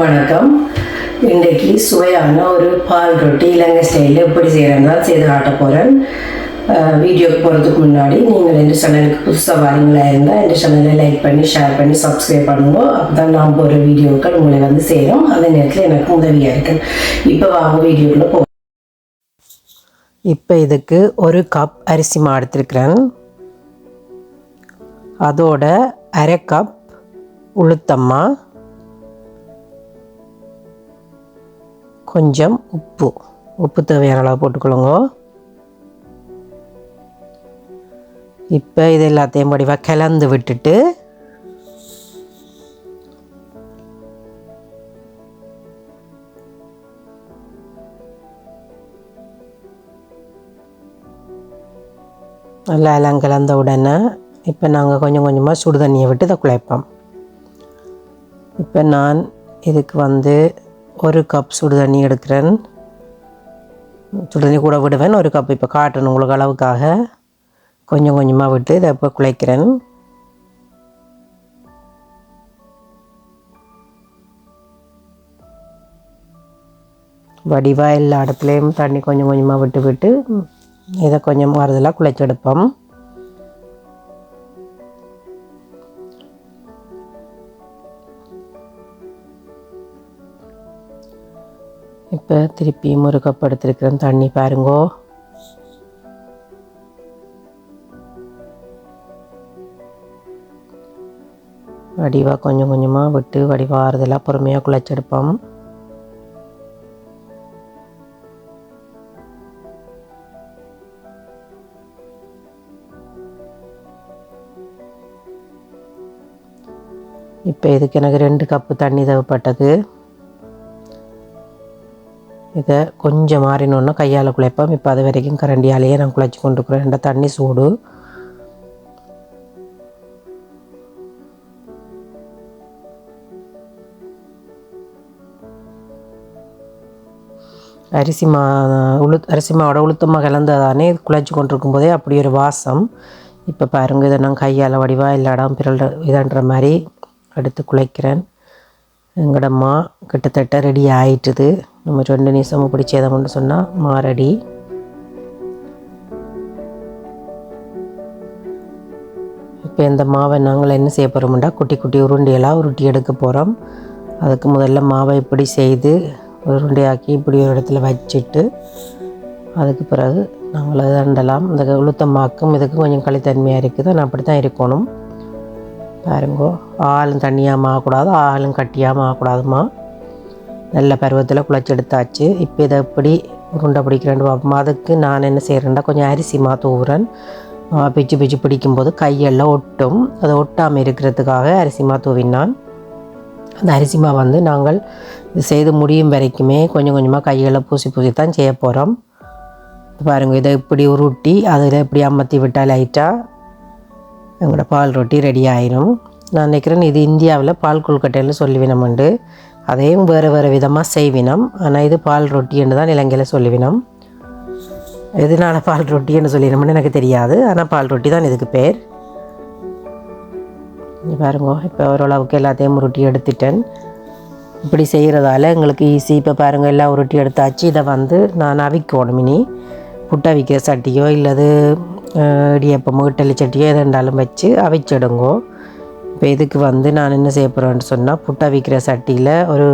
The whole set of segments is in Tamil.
வணக்கம். இன்றைக்கு சுவையான ஒரு பால் ரொட்டி இலங்கை ஸ்டைலில் எப்படி செய்கிறேன்னா செய்து காட்ட போகிறேன் வீடியோக்கு போகிறதுக்கு முன்னாடி நீங்கள் இந்த சேனலுக்கு புதுசாக வரீங்களா இருந்தால் இந்த சேனலை லைக் பண்ணி ஷேர் பண்ணி சப்ஸ்கிரைப் பண்ணுவோம் அப்போ தான் நாம் போகிற வீடியோக்கள் உங்களை வந்து சேரும். அதே நேரத்தில் எனக்கு உதவியாக இருக்குது இப்போ வாங்க வீடியோக்குள்ளே போ இப்போ இதுக்கு ஒரு கப் அரிசி மா எடுத்திருக்கிறேன். அதோட அரை கப் உளுத்தம்மா கொஞ்சம் உப்பு. உப்பு தேவையான அளவு போட்டுக்கொள்ளுங்க. இப்போ இது எல்லாத்தையும் படிவாக கிளந்து விட்டுட்டு நல்லா எல்லாம் கலந்த உடனே இப்போ நாங்கள் கொஞ்சம் கொஞ்சமாக சுடு தண்ணியை விட்டு இதை குழைப்போம். இப்போ நான் இதுக்கு வந்து ஒரு கப் சுடு தண்ணி எடுக்கிறேன். சுடு தண்ணி கூட விடுவேன். ஒரு கப் இப்போ காட்டணும் உங்களுக்கு அளவுக்காக. கொஞ்சம் கொஞ்சமாக விட்டு இதை இப்போ குழைக்கிறேன். வடிவாக எல்லா இடத்துலையும் தண்ணி கொஞ்சம் கொஞ்சமாக விட்டு விட்டு இதை கொஞ்சம் மாறுதலாக குழைச்செடுப்போம் இப்போ திருப்பி ஒரு கப் எடுத்துருக்கிறேன் தண்ணி பாருங்கோ. வடிவாக கொஞ்சம் கொஞ்சமாக விட்டு வடிவாகிறதெல்லாம் பொறுமையாக குழைச்செடுப்போம். இப்போ இதுக்கு எனக்கு ரெண்டு கப்பு தண்ணி தேவைப்பட்டது. இதை கொஞ்சம் மாறினோன்னா கையால் குழைப்போம் இப்போ அது வரைக்கும் கரண்டியாலேயே நான் குழைச்சி கொண்டு இருக்கிறேன் ரெண்ட தண்ணி சூடு. அரிசி மா உளு அரிசி மாவோட உளுத்தமாக கலந்ததானே குழைச்சி கொண்டிருக்கும் போதே அப்படி ஒரு வாசம். இப்போ பாருங்க இதை நான் கையால் வடிவாக இல்லாடாம் இடம் பிறல் இதன்ற மாதிரி எடுத்து குழைக்கிறேன். எங்கடம்மா கிட்டத்தட்ட ரெடி ஆயிட்டுது. நம்ம ரெண்டு நிமிஷமும் பிடிச்சதம்னு சொன்னால் மாரடி இப்போ இந்த மாவை நாங்கள் என்ன செய்ய போகிறோம்டா குட்டி குட்டி உருண்டையெல்லாம் உருட்டி எடுக்க போகிறோம் அதுக்கு முதல்ல மாவை இப்படி செய்து உருண்டையாக்கி இப்படி ஒரு இடத்துல வச்சுட்டு அதுக்கு பிறகு நாங்கள் அதை அண்டலாம். இந்த உளுத்தம்மாக்கும் இதுக்கு கொஞ்சம் களித்தன்மையாக இருக்குது. நான் அப்படி தான் இருக்கணும். பாருங்கோ ஆளும் தண்ணியாக ஆகக்கூடாது ஆளும் கட்டியாக ஆகக்கூடாதுமா. நல்ல பருவத்தில் குழச்சி எடுத்தாச்சு. இப்போ இதை எப்படி உருண்டை பிடிக்கிறேன்னு பார்ப்போம் அதுக்கு நான் என்ன செய்கிறேன்டா கொஞ்சம் அரிசி மா தூவுறேன் பிச்சு பிச்சு பிடிக்கும்போது கையெல்லாம் ஒட்டும். அதை ஒட்டாமல் இருக்கிறதுக்காக அரிசி மா தூவினான் அந்த அரிசி மா வந்து நாங்கள் செய்து முடியும் வரைக்குமே கொஞ்சம் கொஞ்சமாக கைகளை பூசி பூசி தான் செய்ய போகிறோம் பாருங்கள் இதை இப்படி உருட்டி அதில் இப்படி அமர்த்தி விட்டால் லைட்டாக எங்களோட பால் ரொட்டி ரெடி ஆயிரும். நான் நினைக்கிறேன் இது இந்தியாவில் பால் கொல்கட்டைன்னு சொல்லி உண்டு அதையும் வேறு வேறு விதமாக செய்வினம். ஆனால் இது பால் ரொட்டின்னு தான் இலங்கையில் சொல்லுவினம். எதனால் பால் ரொட்டின்னு சொல்லிடணும்னு எனக்கு தெரியாது. ஆனால் பால் ரொட்டி தான் இதுக்கு பேர். பாருங்க இப்போ ஓரளவுக்கு எல்லாத்தையும் உருட்டி எடுத்துட்டேன். இப்படி செய்கிறதால எங்களுக்கு ஈஸி இப்போ பாருங்கள் எல்லாம் உருட்டி எடுத்தாச்சு. இதை வந்து நான் அவிக்கணும் இனி. புட்டை அவிக்கிற சட்டியோ இல்லது இடியப்பமோ இட்டலி சட்டியோ எது இருந்தாலும் வச்சு அவிச்சிடுங்கோ. இப்போ இதுக்கு வந்து நான் என்ன செய்ய போகிறேன்னு சொன்னால் புட்டை விற்கிற சட்டியில் ஒரு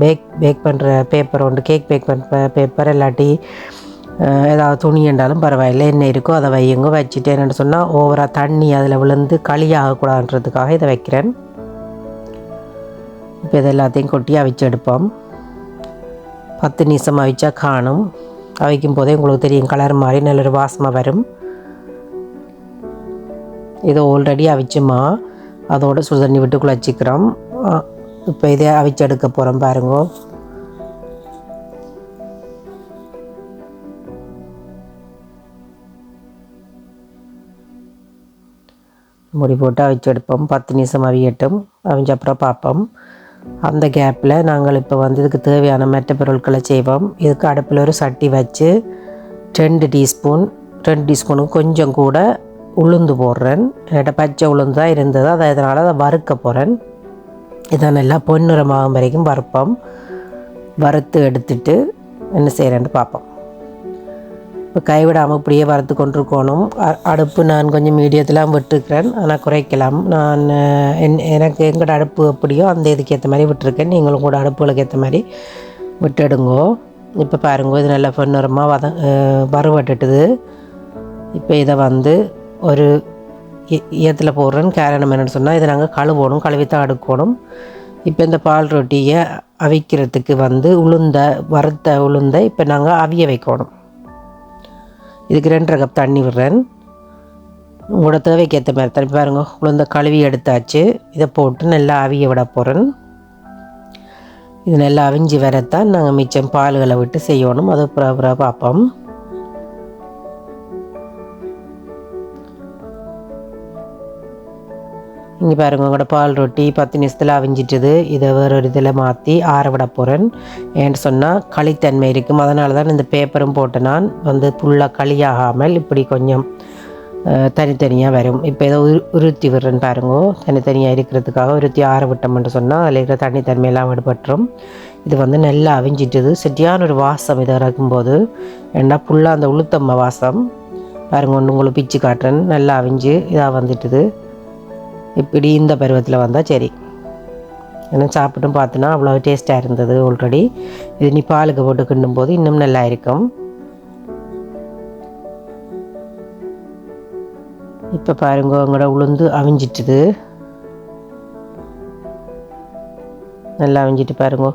பேக் பேக் பண்ணுற பேப்பர் ஒன்று கேக் பேக் பண்ணுற பேப்பர் இல்லாட்டி ஏதாவது துணி என்றாலும் பரவாயில்ல என்ன இருக்கோ அதை வையுங்க வச்சுட்டு என்னென்னு சொன்னால் ஓவராக தண்ணி அதில் விழுந்து களி ஆகக்கூடாதுன்றதுக்காக இதை வைக்கிறேன். இப்போ இது எல்லாத்தையும் கொட்டி அவிச்சு எடுப்போம். பத்து நிமிஷம் அவிச்சா காணும். அவிக்கும் போதே உங்களுக்கு தெரியும் கலர் மாதிரி நல்ல ஒரு வாசமாக வரும். இது ஆல்ரெடி அவிச்சுமா? அதோட சுடு தண்ணி விட்டு குழச்சிக்கிறோம். இப்போ இதே அவிச்சு எடுக்க போகிறோம் பாருங்க. முடி போட்டு அவிச்சு எடுப்போம் பத்து நிமிஷம் அவியட்டும். அவிஞ்ச அப்புறம் பார்ப்போம். அந்த கேப்பில் நாங்கள் இப்போ வந்து இதுக்கு தேவையான மெட்ட பொருட்களை செய்வோம். இதுக்கு அடுப்பில் ஒரு சட்டி வச்சு ரெண்டு டீஸ்பூன் ரெண்டு டீஸ்பூனுக்கு கொஞ்சம் கூட உளுந்து போடுறேன். என்கிட்ட பச்சை உளுந்து தான் இருந்தது. அதை இதனால் அதை வறுக்க போகிறேன் இதை நல்லா பொன்னிறமாகும் வரைக்கும் வறுப்போம். வறுத்து எடுத்துட்டு என்ன செய்கிறேன்னு பார்ப்போம். இப்போ கைவிடாமல் இப்படியே வறுத்து கொண்டிருக்கணும். அ- அடுப்பு நான் கொஞ்சம் மீடியத்தில் விட்டுருக்கிறேன். ஆனால் குறைக்கலாம். நான் என்- எனக்கு எங்கள்கிட்ட அடுப்பு எப்படியோ அந்த இதுக்கு ஏற்ற மாதிரி விட்டுருக்கேன். நீங்களும் கூட அடுப்புகளுக்கு ஏற்ற மாதிரி விட்டுடுங்கோ. இப்போ பாருங்கோ இது நல்லா பொன்னிறமாக வத வறுவட்டுட்டுது. இப்போ இதை வந்து ஒரு ஈயத்தில் போடுறேன். காரணம் என்னென்னு சொன்னால் இதை நாங்கள் கழுவணும் தான் அடுக்கணும். இப்போ இந்த பால் ரொட்டியை அவிக்கிறதுக்கு வந்து உளுந்த வறுத்த உளுந்த இப்போ நாங்கள் அவிய வைக்கணும். இதுக்கு ரெண்டரை கப் தண்ணி விடுறேன். உங்களோட தேவைக்கு ஏற்ற மாதிரி தண்ணி. பாருங்க உளுந்த கழுவி எடுத்தாச்சு. இதை போட்டு நல்லா அவிய விட போகிறேன் இது நல்லா அவிஞ்சு வரத்தான் நாங்கள் மிச்சம் பால்களை விட்டு செய்யணும். அதை புறா புறா பார்ப்போம் இங்கே பாருங்க உங்களோட பால் ரொட்டி பத்து நிமிஷத்தில் அவிஞ்சிட்டுது. இதை வேறு ஒரு இதில் மாற்றி ஆற விட போகிறேன் ஏன்னு சொன்னால் களித்தன்மை இருக்கும் அதனால தான் இந்த பேப்பரும் போட்டு நான் வந்து ஃபுல்லாக களியாகாமல் இப்படி கொஞ்சம் தனித்தனியாக வரும். இப்போ ஏதோ உரு உருத்தி விடுறேன்னு பாருங்க. தனித்தனியாக இருக்கிறதுக்காக உருத்தி ஆற விட்டோம்னு சொன்னால் அதில் இருக்கிற தனித்தன்மையெல்லாம் விடுபட்டுரும். இது வந்து நல்லா அவிஞ்சிட்டுது. சரியான ஒரு வாசம் இதை இறக்கும்போது. ஏன்னா ஃபுல்லாக அந்த உளுத்தம்ம வாசம். பாருங்க ஒன்று உங்களுக்கு பிச்சு காட்டுறேன். நல்லா அவிஞ்சு இதாக வந்துட்டுது. இப்படி இந்த பருவத்தில் வந்தால் சரி. ஏன்னா சாப்பிட்டும் பார்த்தோன்னா அவ்வளோ டேஸ்ட்டாக இருந்தது ஆல்ரெடி இது நீ பாலுக்கு போட்டு கிண்டும் போது இன்னும் நல்லா இருக்கும். இப்போ பாருங்க உங்களோட உளுந்து அவிஞ்சிட்டுது. நல்லா அவிஞ்சிட்டு பாருங்க.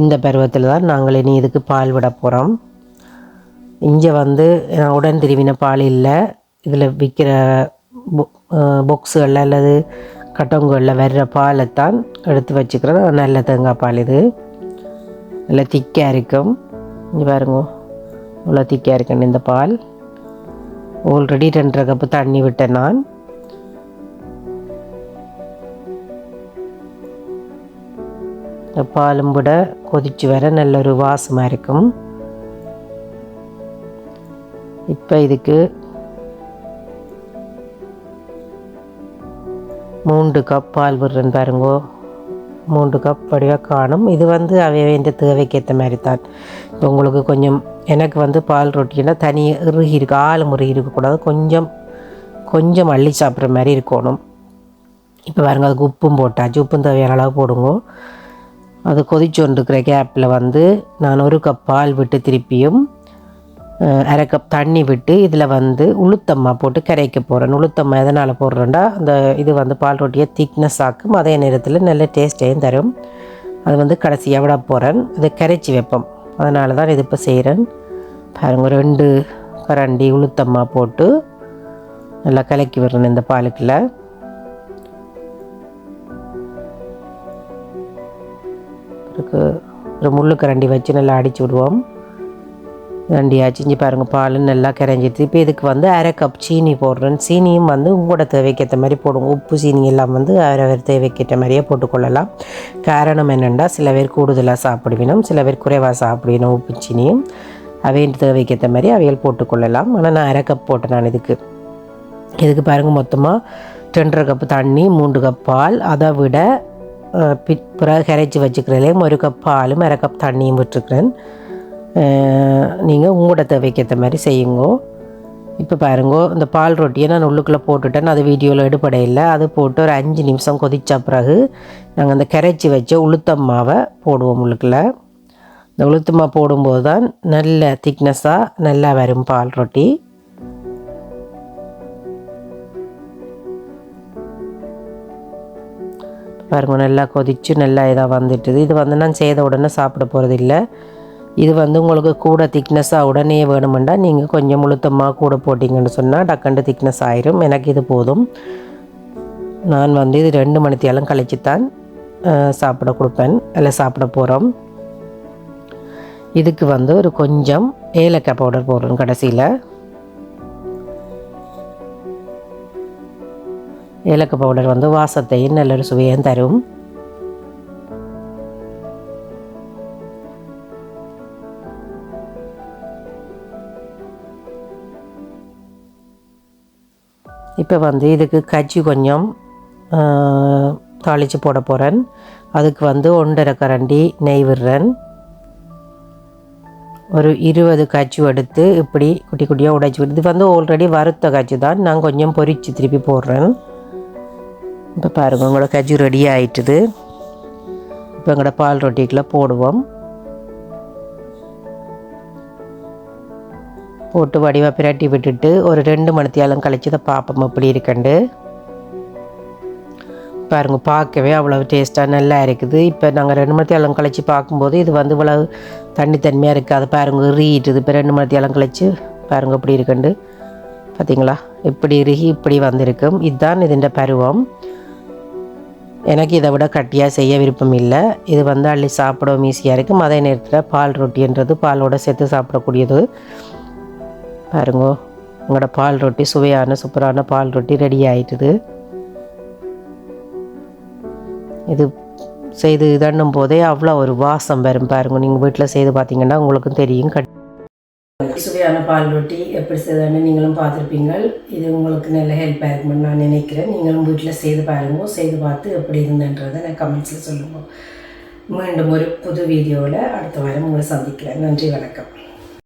இந்த பருவத்தில் தான் நாங்கள் இனி இதுக்கு பால் விட போகிறோம் இங்கே வந்து உடன் திருவின பால் இல்லை. இதில் விற்கிற பொக்ஸுகளில் அல்லது கட்டங்களில் வர்ற பாலைத்தான் எடுத்து வச்சுக்கிறேன் நல்ல தேங்காய் பால் இது. நல்லா திக்காக இருக்கும். இங்கே பாருங்க. இவ்வளோ திக்காக இருக்கணும் இந்த பால். ஆல்ரெடி ரெண்டரை கப்பு தண்ணி விட்டேன் நான். இந்த பாலும் கூட கொதிச்சு வர நல்ல ஒரு வாசமாக இருக்கும். இப்போ இதுக்கு மூன்று கப் பால் விடுறேன் பாருங்கோ. மூன்று கப் வடிவாக காணும். இது வந்து அவை இந்த தேவைக்கு ஏற்ற மாதிரி தான் இப்போ உங்களுக்கு கொஞ்சம் எனக்கு வந்து பால் ரொட்டினா தனி இறுகி இருக்கு ஆள் முறுகி இருக்கக்கூடாது. கொஞ்சம் கொஞ்சம் அள்ளி சாப்பிட்ற மாதிரி இருக்கணும். இப்போ பாருங்க அதுக்கு உப்பும் போட்டாச்சு. உப்பும் தேவையான அளவு போடுங்க. அது கொதிச்சொண்டிருக்கிற கேப்பில் வந்து நான் ஒரு கப் பால் விட்டு திருப்பியும் அரை கப் தண்ணி விட்டு இதில் வந்து உளுத்தம்மா போட்டு கரைக்க போகிறேன் உளுத்தம்மா எதனால் போடுறேன்டா? அந்த இது வந்து பால் ரொட்டியை திக்னஸ் ஆக்கும். அதே நேரத்தில் நல்ல டேஸ்ட்டையும் தரும். அது வந்து கடைசியாக விட போகிறேன் இதை கரைச்சி வைப்போம். அதனால தான் இது இப்போ செய்கிறேன் பாருங்க ரெண்டு கரண்டி உளுத்தம்மா போட்டு நல்லா கலக்கி விடுறேன் இந்த பாலுக்குள்ள. ஒரு முள்ளு கரண்டி வச்சு நல்லா அடிச்சு விடுவோம். கரண்டி செஞ்சு பாருங்கள் பால் நல்லா கரைஞ்சிட்டு இப்போ இதுக்கு வந்து அரை கப் சீனி போடுறேன். சீனியும் வந்து உங்களோட தேவைக்கேற்ற மாதிரி போடுங்க. உப்பு சீனி எல்லாம் வந்து அரை தேவைக்கேற்ற மாதிரியே போட்டுக்கொள்ளலாம். காரணம் என்னென்னா சில பேர் கூடுதலாக சாப்பிடுவினோம் சில பேர் குறைவாக சாப்பிடுவினும் உப்பு சீனியும். அவையின் தேவைக்கேற்ற மாதிரி அவைகள் போட்டுக்கொள்ளலாம். ஆனால் நான் அரை கப் போட்டேன் நான் இதுக்கு. இதுக்கு பாருங்கள் மொத்தமாக ரெண்டரை கப்பு தண்ணி மூன்று கப் பால். அதை விட அஹ், பிறகு கரைச்சி வச்சுக்கிறதுலேயும் ஒரு கப் பாலும் அரை கப் தண்ணியும் விட்டுருக்குறேன். நீங்கள் உங்களோட தேவைக்கேற்ற மாதிரி செய்யுங்கோ. இப்போ பாருங்கோ இந்த பால் ரொட்டியை நான் உள்ளுக்குள்ளே போட்டுட்டேன். அது வீடியோவில் எடுபட இல்லை அது போட்டு ஒரு அஞ்சு நிமிஷம் கொதித்த பிறகு நாங்கள் அந்த கரைச்சி வச்ச உளுத்தம் மாவை போடுவோம் உள்ளுக்குள்ள. இந்த உளுத்தம்மா போடும்போது தான் நல்ல திக்னஸாக நல்லா வரும் பால் ரொட்டி. பாருங்க நல்லா கொதிச்சு நல்லா இதாக வந்துட்டுது. இது வந்து நான் செய்த உடனே சாப்பிட போகிறது இல்லை இது வந்து உங்களுக்கு கூட திக்னஸாக உடனே வேணுமெண்டா நீங்கள் கொஞ்சம் முழுத்தமாக கூட போட்டிங்கன்னு சொன்னால் டக்கண்டு திக்னஸ் ஆயிரும். எனக்கு இது போதும். நான் வந்து இது ரெண்டு மணித்தியாலும் கழிச்சு தான் சாப்பிட கொடுப்பேன். இல்லை சாப்பிட போகிறோம் இதுக்கு வந்து ஒரு கொஞ்சம் ஏலக்காய் பவுடர் போடுறோம் கடைசியில். ஏலக்காய் பவுடர் வந்து வாசத்தையும் நல்ல ஒரு சுவையும் தரும். இப்போ வந்து இதுக்கு கஜ்ஜி கொஞ்சம் தாளித்து போட போகிறேன் அதுக்கு வந்து ஒன்றரை கரண்டி நெய் விடுறேன். ஒரு இருபது காய்ச்சி எடுத்து இப்படி குட்டி குட்டியாக உடைச்சி விடுது இது வந்து ஆல்ரெடி வறுத்த காய்ச்சி தான். நான் கொஞ்சம் பொரித்து திருப்பி போடுறேன். இப்போ பாருங்கள் உங்களோட கஜு ரெடி ஆயிட்டுது. இப்போ எங்களோட பால் ரொட்டிக்குள்ளே போடுவோம். போட்டு வடிவாக பிரட்டி விட்டுட்டு ஒரு ரெண்டு மணித்தியாலும் கழிச்சு இதை பார்ப்போம் இப்படி இருக்கண்டு? பாருங்க பார்க்கவே அவ்வளோ டேஸ்ட்டாக நல்லா இருக்குது. இப்போ நாங்கள் ரெண்டு மணித்தியாலம் தேலம் கழிச்சு பார்க்கும்போது இது வந்து இவ்வளவு தண்ணி தன்மையாக இருக்குது அதை பாருங்க ரீட்டுது இப்போ ரெண்டு மணித்தியாலம் கழிச்சு பாருங்க இப்படி இருக்கண்டு? பார்த்தீங்களா இப்படி இறுகி இப்படி வந்திருக்கும். இதுதான் இதுன்ற பருவம். எனக்கு இதை விட கட்டியாக செய்ய விருப்பம் இல்லை. இது வந்து அள்ளி சாப்பிடவும் ஈஸியாக இருக்கும். அதே நேரத்தில் பால் ரொட்டின்றது பாலோட சேர்த்து சாப்பிடக்கூடியது. பாருங்க உங்களோட பால் ரொட்டி சுவையான சூப்பரான பால் ரொட்டி ரெடி ஆயிட்டுது. இது செய்து இதண்ணும் போதே அவ்வளோ ஒரு வாசம் வரும் பாருங்க. நீங்கள் வீட்டில் செய்து பார்த்தீங்கன்னா உங்களுக்கும் தெரியும். கட் சுவையான பால் ரொட்டி எப்படி செய்தான்னு நீங்களும் பார்த்துருப்பீங்க இது உங்களுக்கு நல்ல ஹெல்ப்பாக இருக்கும்னு நான் நினைக்கிறேன். நீங்களும் வீட்டில் செய்து பாருங்க செய்து பார்த்து எப்படி இருந்தன்றதை நான் கமெண்ட்ஸில் சொல்லுங்க. மீண்டும் ஒரு புது வீடியோவில் அடுத்த வாரம் உங்களை சந்திக்கிறேன். நன்றி வணக்கம்.